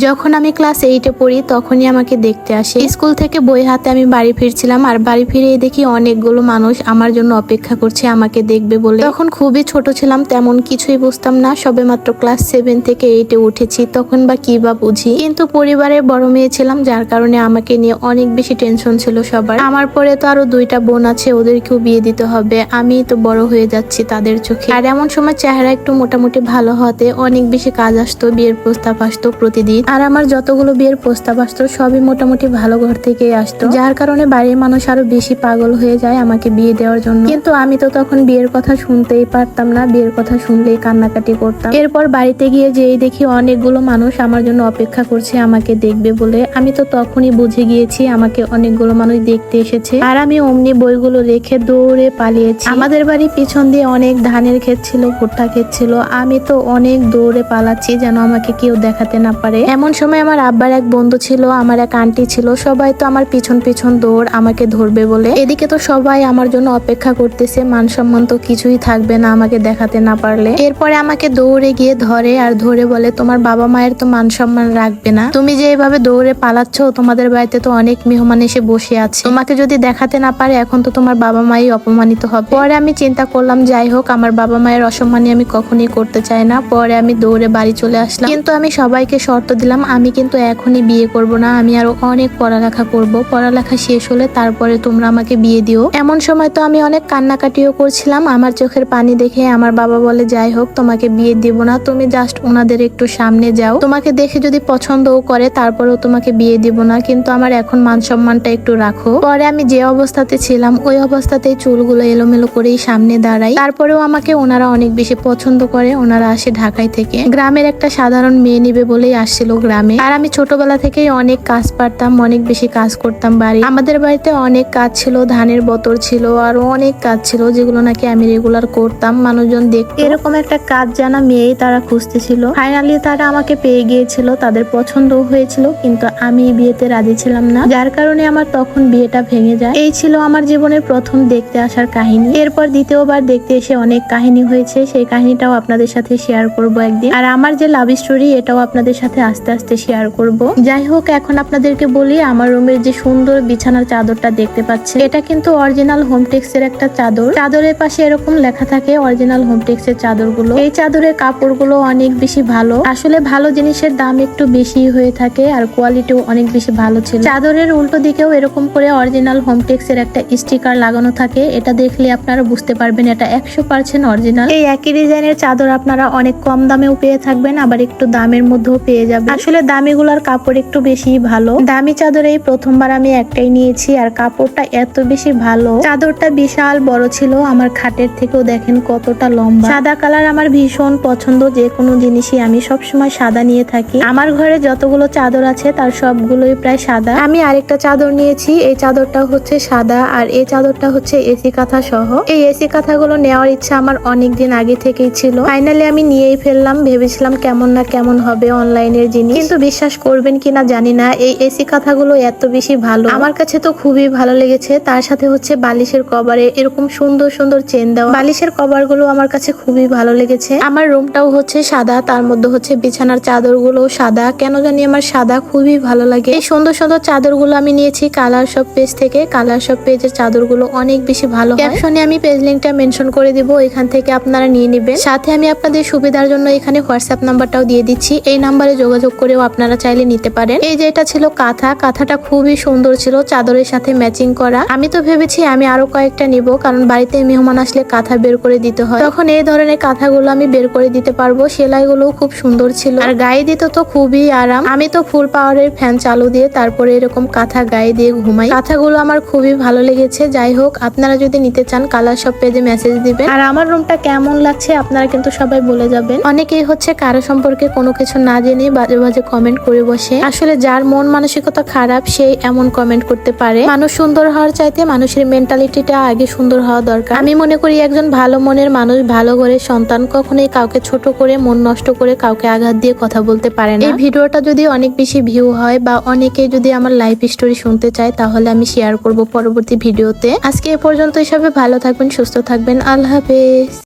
যখন আমি ক্লাস এইটে পড়ি, তখনই আমাকে দেখতে আসে। স্কুল থেকে বই হাতে আমি বাড়ি ফিরছিলাম, আর বাড়ি ফিরে দেখি অনেকগুলো মানুষ আমার জন্য অপেক্ষা করছে, আমাকে দেখবে বলে। তখন খুবই ছোট ছিলাম, তেমন কিছুই বুঝতাম না। সবে মাত্র ক্লাস সেভেন থেকে এইটে উঠেছি, তখন বা কি বা বুঝি। কিন্তু পরিবারের বড় মেয়ে ছিলাম, যার কারণে আমাকে নিয়ে অনেক বেশি টেনশন ছিল সবার। আমার পরে তো আরও দুইটা বোন আছে, ওদেরকেও বিয়ে দিতে হবে। আমি তো বড় হয়ে যাচ্ছি তাদের চোখে। আর এমন সময় চেহারা একটু মোটামুটি ভালো হতে অনেক বেশি কাজ আসতো, বিয়ের প্রস্তাব আসতো প্রতিদিন। আর আমার যতগুলো বিয়ের প্রস্তাব আসতো, সবই মোটামুটি ভালো ঘর থেকেই আসতো। যার কারণে বাড়ির মানুষ আরও বেশি পাগল হয়ে যায় আমাকে বিয়ে দেওয়ার জন্য। কিন্তু আমি তো তখন বিয়ের কথা শুনতেই পারতাম না, বিয়ের কথা শুনলেই কান্নাকাটি করতাম। এরপর বাড়িতে গিয়ে যেই দেখি অনেকগুলো মানুষ আমার জন্য অপেক্ষা করছে আমাকে দেখবে বলে, আমি তো তখনই বুঝে গিয়েছি আমাকে অনেকগুলো মানুষ দেখতে এসেছে। আর আমি অমনি বইগুলো রেখে দৌড়ে পালিয়েছি। আমাদের বাড়ির পিছন দিয়ে অনেক ধানের ক্ষেত ছিল, ভুট্টা ক্ষেত ছিল। আমি তো অনেক দৌড়ে পালাচ্ছি যেন আমাকে কেউ দেখাতে না পারে। এমন সময় আমার আব্বার এক বন্ধু ছিল, আমার এক আন্টি ছিল, সবাই তো আমার পিছন পিছন দৌড় আমাকে ধরবে বলে। এদিকে তো সবাই আমার জন্য অপেক্ষা করতেছে মান সম্মান তো কিছুই থাকবে না আমাকে দেখাতে না পারলে। এরপরে আমাকে দৌড়ে গিয়ে ধরে আর ধরে বলে, তোমার বাবা মায়ের তো মান সম্মান রাখবে না। তুমি যে এভাবে দৌড়ে পালাচ্ছ, তোমাদের বাড়িতে তো অনেক মেহমান এসে বসে আছে। তোমাকে যদি দেখাতে না পারে, এখন তো তোমার বাবা মাই অপমানিত হবে। পরে আমি চিন্তা করলাম, যাই হোক, আমার বাবা মায়ের অসম্মানই আমি কখনই করতে চাই না। পরে আমি দৌড়ে বাড়ি চলে আসলাম। কিন্তু আমি সবাইকে শর্ত দিলাম, আমি কিন্তু এখনই বিয়ে করব না, আমি আরও অনেক পড়ালেখা করব। পড়ালেখা শেষ হলে তারপরে তোমরা আমাকে বিয়ে দিও। এমন সময় তো আমি অনেক কান্নাকাটিও করছিলাম, আমার চোখের পানি দেখে আমার বাবা বলে, যাই হোক, তোমাকে বিয়ে দিব না, তুমি জাস্ট ওনাদের একটু সামনে যাও। তোমাকে দেখে যদি পছন্দও করে, তারপরেও তোমাকে বিয়ে দিব না, কিন্তু আমার এখন মান সম্মানটা একটু রাখো। পরে আমি যে অবস্থাতে ছিলাম, ওই অবস্থাতেই চুলগুলো এলোমেলো করেই সামনে দাঁড়াই। তারপরেও আমাকে ওনারা অনেক বেশি পছন্দ করে, ওনারা আসে ঢাকায় থেকে। গ্রামের একটা সাধারণ মেয়ে নিবে বলেই আসছিল গ্রামে। আর আমি ছোটবেলা থেকেই অনেক কাজ পারতাম, অনেক বেশি কাজ করতাম বাড়ি। আমাদের বাড়িতে অনেক কাজ ছিল, ধানের বতর ছিল, আর অনেক কাজ ছিল যেগুলো নাকি আমি রেগুলার করতাম, মানুষজন দেখতো। এরকম একটা কাজ জানা মেয়েই তারা খুঁজতেছিল। ফাইনালি তারা আমাকে পেয়ে গিয়েছিল, তাদের পছন্দ হয়েছিল, কিন্তু আমি বিয়েতে রাজি ছিলাম না। যার কারণে আমার তখন বিয়েটা ভেঙে যায়। এই ছিল আমার জীবনের প্রথম দেখতে আসার কাহিনী। এরপর দ্বিতীয়বার দেখতে এসে অনেক কাহিনী হয়েছে, সেই কাহিনীটাও আপনাদের সাথে শেয়ার করব একদিন। আর আমার যে লাভ স্টোরি এটাও আপনাদের সাথে আস্তে আস্তে শেয়ার করব। যাই হোক এখন আপনাদেরকে বলি, আমার রুমের যে সুন্দর বিছানার চাদরটা দেখতে পাচ্ছে এটা কিন্তু অরিজিনাল হোমটেক্স এর একটা চাদর। চাদরের পাশে এরকম লেখা থাকে অরিজিনাল হোমটেক্স এর চাদরগুলো। এই চাদরের কাপড়গুলো অনেক বেশি ভালো। আসলে ভালো জিনিসের দাম একটু বেশি হয়ে থাকে আর কোয়ালিটিও অনেক বেশি ভালো ছিল। চাদরের উল্টো দিকেও এরকম করে অরিজিনাল হোমটেক্স এর একটা স্টিকার লাগানো থাকে। এটা দেখলে আপনারা বুঝতে পারবেন, এটা একশো পার্সেন্ট অরিজিনাল এই একই ডিজাইনের চাদর আপনারা অনেক কম দামেও পেয়ে থাকবেন, আবার একটু দামের মধ্যেও পেয়ে যাবেন। আসলে দামিগুলার কাপড় একটু বেশি ভালো। দামি চাদর এই প্রথমবার আমি একটাই নিয়েছি আর কাপড়টা এত বেশি ভালো। চাদরটা বিশাল বড় ছিল, আমার খাটের থেকেও দেখেন কতটা লম্বা। সাদা কালার আমার ভীষণ পছন্দ, যে কোনো জিনিসই আমি সব সময় সাদা নিয়ে থাকি। আমার ঘরে যতগুলো চাদর আছে, তার সবগুলোই প্রায় সাদা। আমি আরেকটা চাদর নিয়েছি, এই চাদরটা হচ্ছে সাদা আর এই চাদরটা হচ্ছে এসি কাঁথা সহ। এই এসি কাঁথাগুলো নেওয়ার ইচ্ছা আমার অনেক দিন আগে থেকেই ছিল। ফাইনালি আমি নিয়েই ফেললাম, ভেবেছিলাম কেমন না কেমন হবে, অনলাইনের জিনিস। কিন্তু বিশ্বাস করবেন কিনা জানি না, এই এসি কাঁথাগুলো এত বেশি ভালো। আমার কাছে তো খুবই ভালো লেগেছে, তার সাথে হচ্ছে বালিশের কভারে এরকম সুন্দর সুন্দর চেন দেওয়া। বালিশের কভারগুলো আমার কাছে খুবই ভালো লেগেছে। আমার রুমটাও হচ্ছে সাদা, তার মধ্যে হচ্ছে বিছানার চাদরগুলো সাদা। কেন জানি আমার সাদা খুবই ভালো লাগে। এই সুন্দর সুন্দর চাদরগুলো আমি নিয়েছি কালার সব পেজ থেকে। কালার সব পেজের চাদরগুলো অনেক বেশি ভালো ক্যাপশনে আমি পেজ লিঙ্কটা মেনশন করে দিব, এখান থেকে আপনারা নিয়ে নেবেন। সাথে আমি আপনাদের সুবিধার জন্য এখানে হোয়াটসঅ্যাপ নাম্বারটাও দিয়ে দিচ্ছি। এই নাম্বারে যোগাযোগ করেও আপনারা চাইলে নিতে পারেন। এই যে এটা ছিল কাঁথা, কাঁথাটা খুবই সুন্দর ছিল, চাদরের সাথে ম্যাচিং করা। আমি তো ভেবেছি আমি আরও কয়েকটা নিব, কারণ বাড়িতে মেহমান আসলে কাঁথা বের করে দিতে হয়। তখন এই ধরনের কাঁথাগুলো আমি বের করে দিতে পারব সেলাইগুলো খুব সুন্দর ছিল। আর গায়ে দিতে তো খুবই আরাম। আমি তো ফুল পাওয়ারের ফ্যান চালু দিয়ে তারপরে এরকম কাঁথা গায়ে দিয়ে ঘুমাই। কাঁথাগুলো আমার খুবই ভালো লেগেছে। যাই হোক, আপনারা যদি নিতে চান, কালার সব পেজে মেসেজ দিবেন। আর আমার রুমটা কেমন লাগছে, আপনারা কিন্তু সবাই বলে যাবেন। অনেকেই হচ্ছে কারও সম্পর্কে কোনো কিছু না জেনে বাজে বাজে কমেন্ট করে বসে। আসলে যার মন মানসিকতা খারাপ সেই এমন কমেন্ট করতে পারে। মানুষ সুন্দর হওয়ার চাইতে মানুষের মেন্টালিটিটা আগে সুন্দর হওয়া দরকার। আমি মনে করি একজন ভালো মনের মানুষ ভালো ঘরের সন্তান কখনোই কাউকে ছোট করে, মন নষ্ট করে কাউকে আঘাত দিয়ে কথা বলতে পারে না। এই ভিডিওটা যদি অনেক বেশি ভিউ হয় বা অনেকে যদি আমার লাইফ স্টোরি শুনতে চায়, তাহলে আমি শেয়ার করব পরবর্তী ভিডিওতে। আজকে এ পর্যন্ত হিসাবে ভালো থাকবেন, সুস্থ থাকবেন। আল্লাহ হাফেজ।